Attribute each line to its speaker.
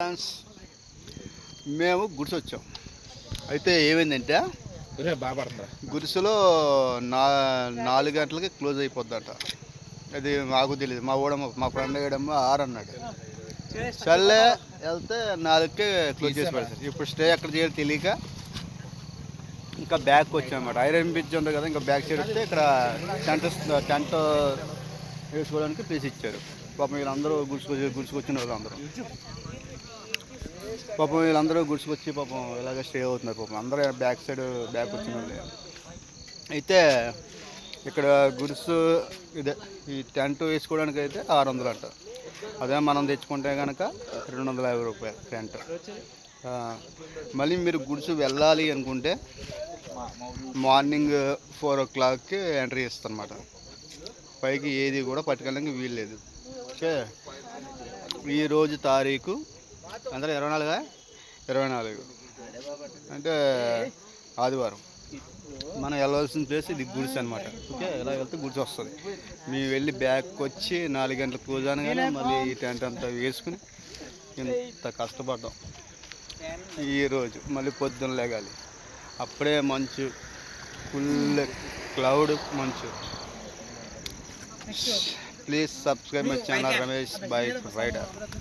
Speaker 1: Friends మేము గుడిసి వచ్చాం అయితే ఏమైందంటే గుడిసెలో నా నాలుగు గంటలకి క్లోజ్ అయిపోద్దట. అది మాకు తెలియదు మా ఊడ మా ఫ్రెండ్ గడమ్మ ఆరు అన్నాడు. సర్లే వెళ్తే నాలుగుకే క్లోజ్ చేసి పెడతారు ఇప్పుడు స్టే ఎక్కడ చేయాలి తెలియక ఇంకా బ్యాక్ వచ్చామన్నమాట ఐరన్ బ్రిడ్జ్ ఉంది కదా ఇంకా బ్యాక్ సైడ్ వస్తే ఇక్కడ టెంట్ టెంట్ వేసుకోవడానికి ప్లేస్ ఇచ్చారు. పాపం వీళ్ళందరూ గుడిసుకొచ్చి గుడిసుకొచ్చిన వాళ్ళు అందరూ. పాపం వీళ్ళందరూ గుడిసుకొచ్చి పాపం ఇలాగ స్టే అవుతున్నారు పాపం. అందరూ బ్యాక్ సైడ్ బ్యాక్ వచ్చిన అయితే ఇక్కడ గుడిసు ఇదే ఈ టెంట్ వేసుకోవడానికి అయితే ఆరు వందలు అంట అదే మనం తెచ్చుకుంటే కనుక రెండు వందల యాభై రూపాయలు టెంట్ మళ్ళీ మీరు గుడిసు వెళ్ళాలి అనుకుంటే మార్నింగ్ ఫోర్ ఓ క్లాక్కి ఎంట్రీ ఇస్తారన్నమాట. పైకి ఏది కూడా పట్టుకెళ్ళడానికి వీల్లేదు ఓకే. ఈరోజు తారీఖు అందరూ ఇరవై నాలుగా? ఇరవై నాలుగు. అంటే ఆదివారం. మనం వెళ్ళవలసిన ప్లేస్ ఇది గుడిస్ అనమాట ఓకే ఇలా వెళ్తే గుడిసి వస్తుంది. మేము వెళ్ళి బ్యాక్ వచ్చి నాలుగు గంటలకు క్లోజ్ అనగానే మళ్ళీ ఈ టెంట్ అంతా వేసుకుని ఇంత కష్టపడ్డాం. ఈరోజు మళ్ళీ పొద్దున్న లేగాలి. అప్పుడే మంచు ఫుల్ క్లౌడ్ మంచు. Please subscribe my channel Ramesh bike rider.